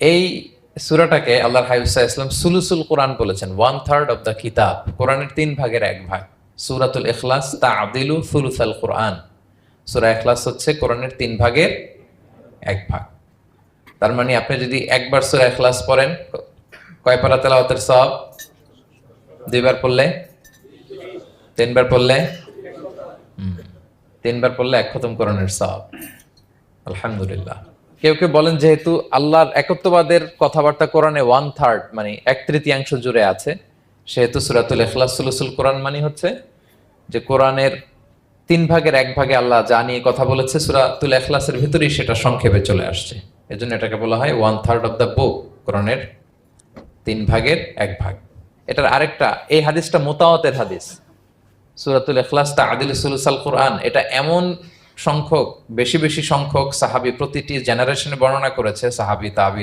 এই সুরাটাকে আল্লাহ হাইফসা ইসলাম সুলুসুল কোরআন বলেছেন one third of the কিতাব কোরআনের তিন ভাগের এক ভাগ, সুরাতুল এখলাস তা আদিলু সুলুসাল কোরআন। সুরা এখলাস হচ্ছে কোরআনের তিন ভাগের এক ভাগ। তার মানে আপনি যদি একবার সুরা এখলাস পড়েন, কয় পারা তেলাওয়াতের সব দুইবার পড়লে? তিনবার পড়লে? তিনবার পড়লে এক খতম কোরআনের সব আলহামদুলিল্লাহ। কেউ কেউ বলেন যেহেতু আল্লাহর একত্ববাদের কথাবার্তা কোরআনে ওয়ান থার্ড মানে এক তৃতীয়াংশ জুড়ে আছে, সেহেতু সুরাতুল ইখলাস সুলুসুল কোরআন মানে হচ্ছে যে কোরআনের তিন ভাগের এক ভাগে আল্লাহ যা নিয়ে কথা বলেছে সুরাতুল ইখলাসের ভিতরেই সেটা সংক্ষেপে চলে আসছে। এজন্য এটাকে বলা হয় one third of the book কোরআনের তিন ভাগের এক ভাগ। এটার আরেকটা, এই হাদিসটা মোতাওয়াতের হাদিস। সুরাতুল ইখলাস তা আদিল সুলুসাল কোরআন, এটা এমন সংখ্যক বেশি বেশি সংখ্যক সাহাবি প্রতিটি জেনারেশনে বর্ণনা করেছে সাহাবি তাবি।